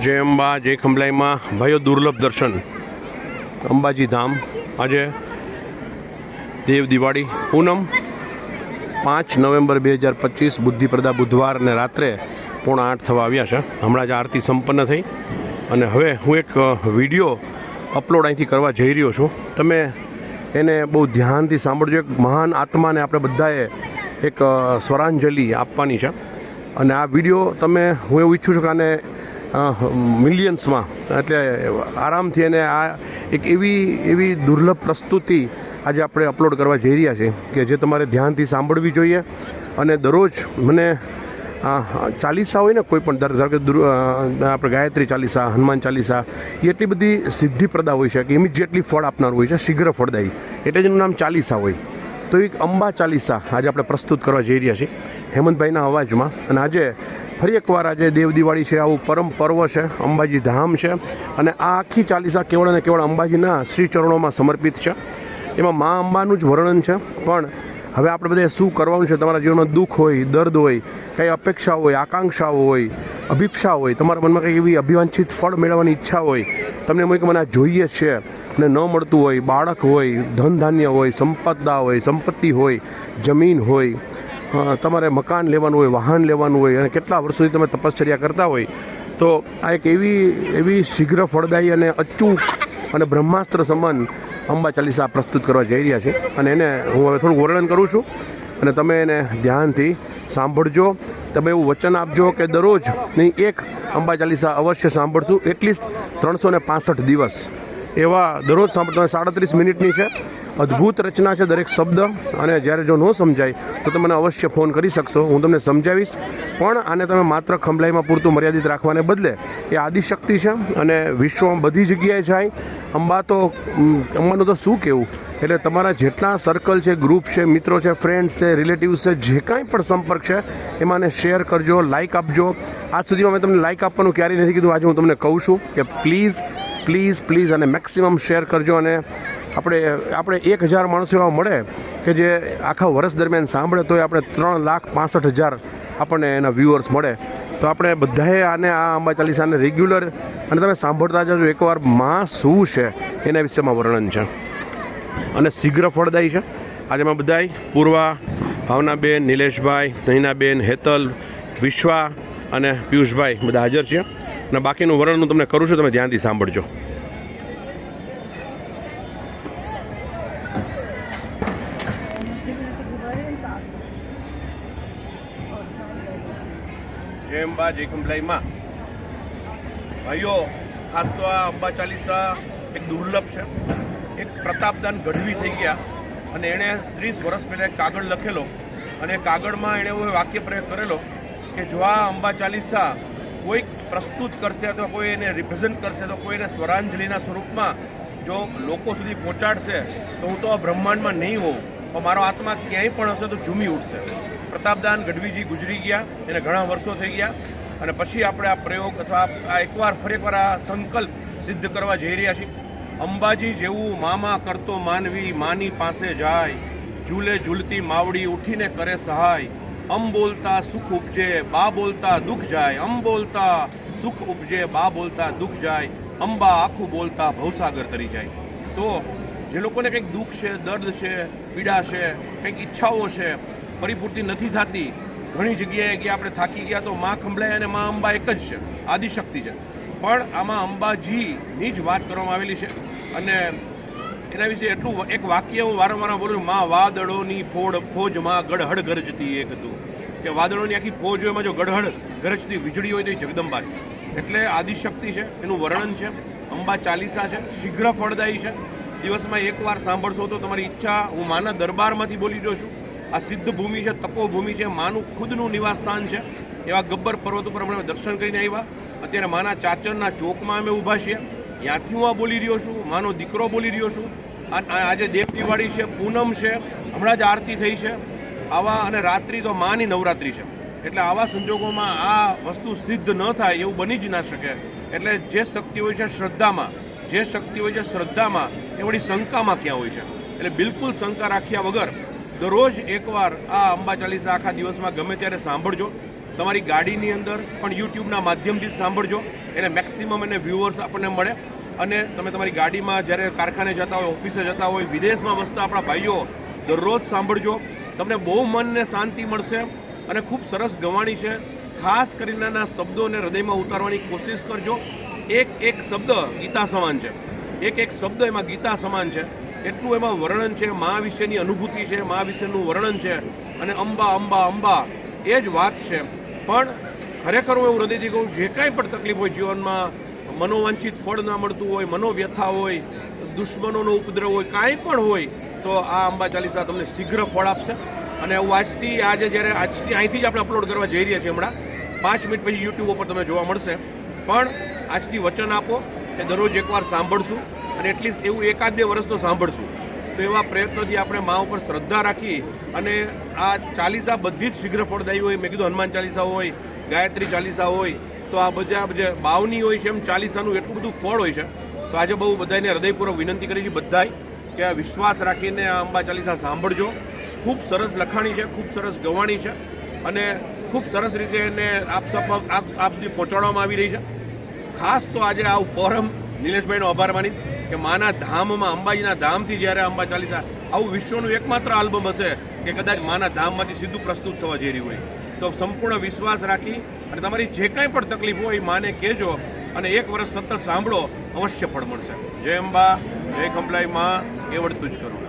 જય અંબા, જય ખંભલાઈમાં, ભાઈઓ દુર્લભ દર્શન. અંબાજી ધામ, આજે દેવ દિવાળી, પૂનમ પાંચ નવેમ્બર બે હજાર પચીસ, બુદ્ધિપ્રદા બુધવાર અને રાત્રે પોણા આઠ થવા આવ્યા છે. હમણાં જ આરતી સંપન્ન થઈ. અને હવે હું એક વીડિયો અપલોડ અહીંથી કરવા જઈ રહ્યો છું. તમે એને બહુ ધ્યાનથી સાંભળજો. એક મહાન આત્માને આપણે બધાએ એક સ્વરાંજલિ આપવાની છે. અને આ વીડિયો તમે, હું એવું ઈચ્છું છું કે આને મિલિયન્સમાં એટલે આરામથી એને આ એક એવી એવી દુર્લભ પ્રસ્તુતિ આજે આપણે અપલોડ કરવા જઈ રહ્યા છીએ કે જે તમારે ધ્યાનથી સાંભળવી જોઈએ અને દરરોજ મને ચાલીસા હોય ને કોઈ પણ ધારો કે આપણે ગાયત્રી ચાલીસા, હનુમાન ચાલીસા એટલી બધી સિદ્ધિપ્રદા હોય છે કે ઇમિડિયેટલી ફળ આપનાર હોય છે, શીઘ્ર ફળદાયી. એટલે જ એનું નામ ચાલીસા હોય. તો એક અંબા ચાલીસા આજે આપણે પ્રસ્તુત કરવા જઈ રહ્યા છીએ. હેમંતભાઈના અવાજમાં. અને આજે ફરી એકવાર આજે દેવ દિવાળી છે, આવું પરમ પર્વ છે, અંબાજી ધામ છે. અને આ આખી ચાલીસા કેવળ અને કેવળ અંબાજીના શ્રી ચરણોમાં સમર્પિત છે. એમાં મા અંબાનું જ વર્ણન છે. પણ હવે આપણે બધે શું કરવાનું છે? તમારા જીવનમાં દુઃખ હોય, દર્દ હોય, કંઈ અપેક્ષા હોય આકાંક્ષાઓ હોય, અભિપ્સા હોય, તમારા મનમાં કંઈ એવી અભિવાંછિત ફળ મેળવવાની ઈચ્છા હોય, તમને એમ કે મને આ જોઈએ છે. અને ન મળતું હોય, બાળક હોય ધન ધાન્ય હોય, સંપદા હોય, સંપત્તિ હોય, જમીન હોય તમારે મકાન લેવાનું હોય, વાહન લેવાનું હોય, અને કેટલા વર્ષોથી તમે તપશ્ચર્યા કરતા હોય, તો આ એક એવી એવી શીઘ્ર ફળદાયી અને અચૂક અને બ્રહ્માસ્ત્ર સમાન અંબા ચાલીસા પ્રસ્તુત કરવા જઈ રહ્યા છે. અને એને હું હવે થોડું વર્ણન કરું છું. અને તમે એને ધ્યાનથી સાંભળજો. તમે એવું વચન આપજો કે દરરોજ નહીં એક અંબા ચાલીસા અવશ્ય સાંભળશું. એટલીસ્ટ ત્રણસો ને પાસઠ દિવસ. એવા દરરોજ સાડત્રીસ મિનિટની છે. અદ્ભુત રચના છે દરેક શબ્દ. અને જ્યારે જો ન સમજાય, તો તમે મને અવશ્ય ફોન કરી શકશો. હું તમને સમજાવીશ. પણ આને તમે માત્ર ખંભલાઈમાં પૂરતું મર્યાદિત રાખવાને બદલે એ આદિશક્તિ છે અને વિશ્વમાં બધી જગ્યાએ જાય. અંબા તો અંબાનું તો શું કહેવું? એટલે તમારા જેટલા સર્કલ છે ગ્રુપ છે, મિત્રો છે ફ્રેન્ડ્સ છે રિલેટિવ્સ છે, જે કાંઈ પણ સંપર્ક છે એમાં શેર કરજો લાઇક આપજો. આજ સુધીમાં મેં તમને લાઇક આપવાનું ક્યારેય નથી કીધું. આજે હું તમને કહું છું કે પ્લીઝ પ્લીઝ પ્લીઝ અને મેક્સિમમ શેર કરજો અને આપણે આપણે એક હજાર માણસો એવા મળે કે જે આખા વર્ષ દરમિયાન સાંભળે તોય આપણે ત્રણ લાખ પાસઠ હજાર આપણને એના વ્યૂઅર્સ મળે. તો આપણે બધાએ આને આ અંબા ચાલીસાને રેગ્યુલર અને તમે સાંભળતા જજો એકવારમાં શું છે એના વિશેમાં વર્ણન છે. અને શીઘ્ર ફળદાયી છે. આજે મેં બધાય પૂર્વા, ભાવનાબેન, નિલેશભાઈ નૈનાબેન હેતલ, વિશ્વા અને પિયુષભાઈ બધા હાજર છે અને બાકીનું વર્ણન હું તમને કરું છું, તમે ધ્યાનથી સાંભળજો. જય અંબા, જય કંપલાઈમાં ભાઈઓ, ખાસ તો આ અંબા ચાલીસા એક દુર્લભ છે. એક પ્રતાપદાન ગઢવી થઈ ગયા અને એણે ત્રીસ વર્ષ પહેલાં એક કાગળ લખેલો અને કાગળમાં એણે એવો વાક્ય પ્રયોગ કરેલો કે જો આ અંબા ચાલીસા કોઈક પ્રસ્તુત કરશે અથવા કોઈ એને રિપ્રેઝન્ટ કરશે, તો કોઈ એને સ્વરાંજલિના સ્વરૂપમાં જો લોકો સુધી પહોંચાડશે, તો હું તો આ બ્રહ્માંડમાં નહીં હોઉં. પણ મારો આત્મા ક્યાંય પણ હશે તો ઝૂમી ઉઠશે. પ્રતાપદાન ગઢવીજી ગુજરી ગયા. એને ઘણા વર્ષો થઈ ગયા. અને પછી આપણે આ પ્રયોગ અથવા આ એકવાર ફરી એકવાર આ સંકલ્પ સિદ્ધ કરવા જઈ રહ્યા છીએ. અંબાજી જેવું મામા કરતો માનવી માની પાસે જાય. ઝૂલે ઝૂલતી માવડી ઉઠીને કરે સહાય. અમ બોલતા સુખ ઉપજે, બા બોલતા દુઃખ જાય. અમ બોલતા સુખ ઉપજે બા બોલતા દુઃખ જાય અંબા આખું બોલતા ભવસાગર તરી જાય. તો જે લોકોને કંઈક દુઃખ છે દર્દ છે પીડા છે કંઈક ઈચ્છાઓ છે પરિપૂર્તિ નથી થતી ઘણી જગ્યાએ ગયા આપણે થાકી ગયા તો મા ખંભલાઈ અને મા અંબા એક જ છે આદિશક્તિ છે. પણ આમાં અંબાજીની જ વાત કરવામાં આવેલી છે. અને એના વિશે એટલું એક વાક્ય હું વારંવાર બોલું છું, માં વાદળોની ફોડ ફોજમાં ગડહડ ગરજતી એક હતું કે વાદળોની આખી ફોજ હોય એમાં જો ગડહડ ગરજતી વીજળી હોય તો એ જગદંબા એટલે આદિશક્તિ છે, એનું વર્ણન છે, અંબા ચાલીસા છે, શીઘ્ર ફળદાયી છે. દિવસમાં એકવાર સાંભળશો તો તમારી ઈચ્છા, હું માના દરબારમાંથી બોલી રહ્યો છું. આ સિદ્ધ ભૂમિ છે તપોભૂમિ છે, માનું ખુદનું નિવાસસ્થાન છે. એવા ગબ્બર પર્વત ઉપર અમે દર્શન કરીને આવ્યા. અત્યારે માના ચાચરના ચોકમાં અમે ઊભા છીએ. ત્યાંથી હું આ બોલી રહ્યો છું, માનો દીકરો બોલી રહ્યો છું. આજે દેવ દિવાળી છે, પૂનમ છે. હમણાં જ આરતી થઈ છે. આવા અને રાત્રિ તો માની નવરાત્રિ છે. એટલે આવા સંજોગોમાં આ વસ્તુ સિદ્ધ ન થાય એવું બની જ ના શકે. એટલે જે શક્તિ હોય છે શ્રદ્ધામાં, જે શક્તિ હોય છે શ્રદ્ધામાં, એ વળી શંકામાં ક્યાં હોય છે? એટલે બિલકુલ શંકા રાખ્યા વગર દરરોજ એકવાર આ અંબા ચાલીસા આખા દિવસમાં ગમે ત્યારે સાંભળજો. તમારી ગાડીની અંદર પણ યુટ્યુબના માધ્યમથી જ સાંભળજો. એને મેક્સિમમ એને વ્યૂઅર્સ આપણને મળે. અને તમે તમારી ગાડીમાં જ્યારે કારખાને જતા હોય, ઓફિસે જતા હોય, વિદેશમાં વસતા આપણા ભાઈઓ, દરરોજ સાંભળજો. તમને બહુ મનને શાંતિ મળશે. અને ખૂબ સરસ ગવાણી છે. ખાસ કરીને આના શબ્દોને હૃદયમાં ઉતારવાની કોશિશ કરજો. એક એક શબ્દ ગીતા સમાન છે. એક એક શબ્દ એમાં ગીતા સમાન છે. એટલું એમાં વર્ણન છે. મા વિશેની અનુભૂતિ છે. મા વિશેનું વર્ણન છે. અને અંબા અંબા અંબા એ જ વાત છે. પણ ખરેખર હું એવું હૃદયથી કહું, જે કાંઈ પણ તકલીફ હોય જીવનમાં, મનોવાંછિત ફળ ના મળતું હોય, મનોવ્યથા હોય, દુશ્મનોનો ઉપદ્રવ હોય, કાંઈ પણ હોય, તો આ અંબા ચાલીસા તમને શીઘ્ર ફળ આપશે. અને હું આજથી આજે જ્યારે આજથી અહીંથી જ આપણે અપલોડ કરવા જઈ રહ્યા છીએ હમણાં, પાંચ મિનિટ પછી યુટ્યુબ ઉપર તમને જોવા મળશે. પણ આજથી વચન આપો કે દરરોજ એકવાર સાંભળશું અને એટલીસ્ટ એવું એકાદ બે વર્ષ તો સાંભળશું. તો એવા પ્રયત્નોથી આપણે મા ઉપર શ્રદ્ધા રાખી અને આ ચાલીસા બધી જ શીઘ્ર ફળદાયી હોય. મેં કીધું હનુમાન ચાલીસા હોય, ગાયત્રી ચાલીસા હોય, તો આ બધા જે બાવની હોય છે એમ ચાલીસાનું એટલું બધું ફળ હોય છે. તો આજે બહુ બધાને હૃદયપૂર્વક વિનંતી કરી છે બધાય કે વિશ્વાસ રાખીને આ અંબા ચાલીસા સાંભળજો. ખૂબ સરસ લખાણી છે, ખૂબ સરસ ગવાણી છે અને ખૂબ સરસ રીતે એને આપ આપ સુધી પહોંચાડવામાં આવી રહી છે. ખાસ તો આજે આ ફોરમ નિલેશભાઈનો આભાર માનીશ કે માના ધામમાં, અંબાજીના ધામથી જ્યારે અંબા ચાલીસા, આવું વિશ્વનું એકમાત્ર આલ્બમ હશે કે કદાચ માના ધામમાંથી સીધું પ્રસ્તુત થવા જઈ રહ્યું હોય. તો સંપૂર્ણ વિશ્વાસ રાખી અને તમારી જે કાંઈ પણ તકલીફ હોય માને કહેજો અને એક વર્ષ સતત સાંભળો, અવશ્ય ફળ મળશે. જય અંબા, જય ખંભલાઈ માં એ વળતું જ કરું.